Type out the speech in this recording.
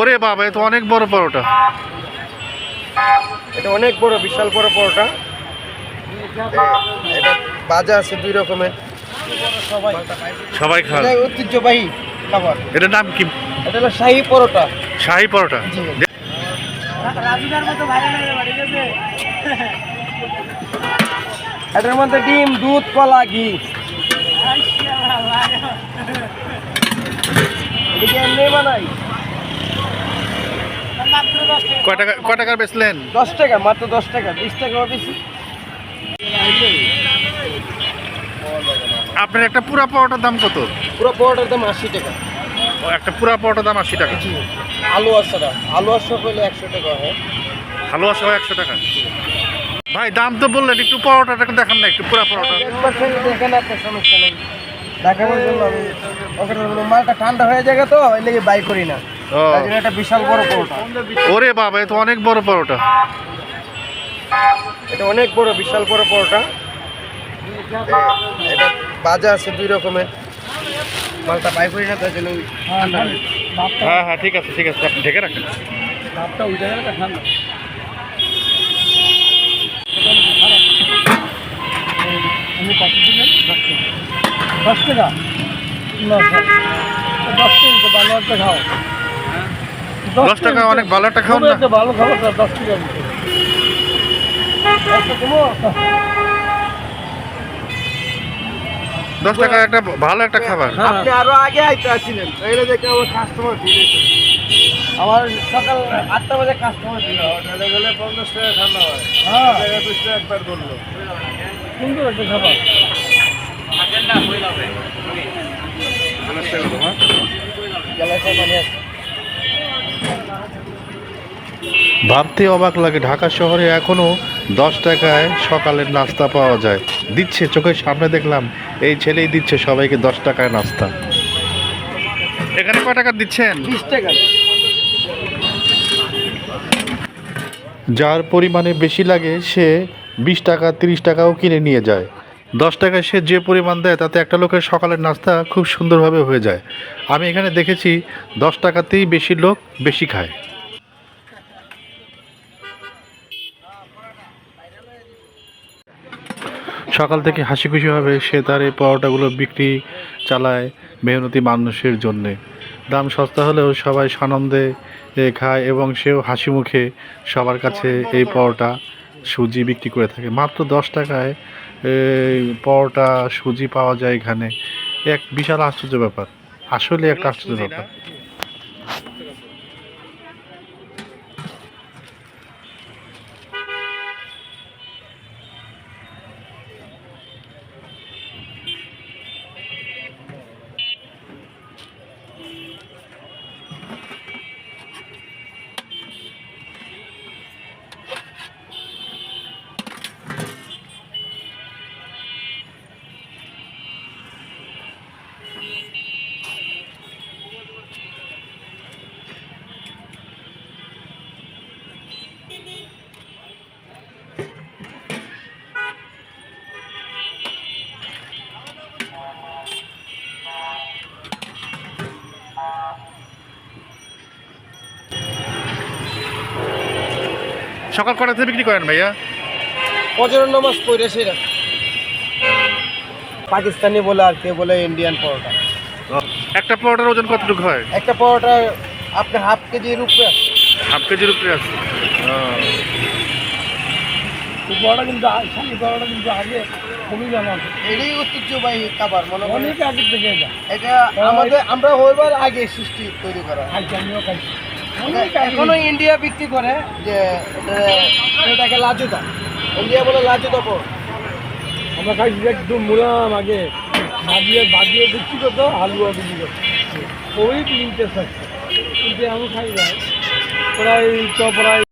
ওরে বাবা এ তো অনেক বড় পরোটা। এটা অনেক বড় বিশাল বড় পরোটা। এটা বাজা আছে দুই রকমের। সবাই খান। ঐতিহ্যবাহী খাবার। এটার নাম কি? এটা হলো শাহী পরোটা। শাহি পরোটা। এটার মধ্যে ডিম দুধ কলা ঘি। কয় টাকা কয় টাকার বেচলেন? দশ টাকা মাত্র দশ টাকা বিশ টাকা বেশি। আপনার একটা পুরা পরোটার দাম কত? পুরো পরোটার দাম আশি টাকা। একটা পুরা পরোটার দাম আশি টাকা। আলু আসাটা আলু আসা করলে একশো টাকা হয়। ভালো আসা হয় একশো টাকা। ভাই দাম তো বললেন একটু পরোটাটা দেখান না একটু পুরা পরোটা। দেখেন একটা সমস্যা নেই। আমি ওখানে মালটা ঠান্ডা হয়ে যায় তো ওই লেগে বাই করি না। ও। তাই জন্য একটা বিশাল বড় পরোটা। ওরে বাবা এ তো অনেক বড় পরোটা। এটা অনেক বড় বিশাল বড় পরোটা। এটা বাজা আছে দুই রকমের। মালটা বাই করি না তাই জন্য হয়ে। হ্যাঁ ঠিক আছে ঠিক আছে আপনি ঢেকে রাখেন। ওই জায়গাটা ঠান্ডা। আমি কত দিলেন দশ টাকা। দশ টাকা? দশ টাকা তো ভালো একটা খাও। দশ টাকা অনেক ভালো একটা না? ভালো খাবার তো দশ টাকা দশ টাকা একটা ভালো একটা খাবার। আপনি আরও আগে আইতে আসছিলেন তাইলে দেখে আমার কাস্টমার ছিল আমার সকাল আটটা বাজে কাস্টমার ছিল। তাহলে গেলে পঞ্চাশ টাকা ঠান্ডা হয়। হ্যাঁ। টাকা একবার সুন্দর একটা খাবার। আছে ভাবতে অবাক লাগে ঢাকা শহরে এখনও দশ টাকায় সকালের নাস্তা পাওয়া যায়। দিচ্ছে চোখের সামনে দেখলাম এই ছেলেই দিচ্ছে সবাইকে দশ টাকায় নাস্তা। এখানে কয় টাকা দিচ্ছেন? বিশ টাকা। যার পরিমাণে বেশি লাগে সে বিশ টাকা, তিরিশ টাকাও কিনে নিয়ে যায়। দশ টাকায় সে যে পরিমাণ দেয়, তাতে একটা লোকের সকালের নাস্তা খুব সুন্দরভাবে হয়ে যায়। আমি এখানে দেখেছি দশ টাকাতেই বেশি লোক বেশি খায়। সকাল থেকে হাসি খুশিভাবে সে তার এই পরোটাগুলো বিক্রি চালায় মেহনতি মানুষের জন্যে। দাম সস্তা হলেও সবাই সানন্দে খায় এবং সেও হাসি মুখে সবার কাছে এই পরোটা সুজি বিক্রি করে থাকে। মাত্র দশ টাকায় পরোটা, সুজি পাওয়া যায় এখানে। এক বিশাল আশ্চর্য ব্যাপার। আসলে একটা আশ্চর্য ব্যাপার। সকাল কটাতে বিক্রি করেন ভাইয়া? পজরের নামাজ পড়ে সেরা। পাকিস্তানি বলে আর কে বলে ইন্ডিয়ান পরোটা। একটা পরোটার ওজন কতটুকু হয়? একটা পরোটা আপনার হাফ কেজির উপরে হাফ কেজির উপরে আছে। কিন্তু কিন্তু আগে খুবই জানা এটাই ঐতিহ্যবাহী খাবার মনে করেন। অনেক আগে থেকে এটা। এটা আমাদের আমরা হইবার আগে সৃষ্টি তৈরি করা। আমিও খাইছি। এখনও ইন্ডিয়া বিক্রি করে যে এটা- এটাকে লাজুদা। ইন্ডিয়া বলে লাজুদা পর আমরা খাই একদম মুলাম আগে। ভাজিয়ে ভাজিয়ে বিক্রি করতো হালুয়া বিক্রি করতো। ওই তিনটে থাকছে কিন্তু আমি খাই যায় প্রায় তো প্রায়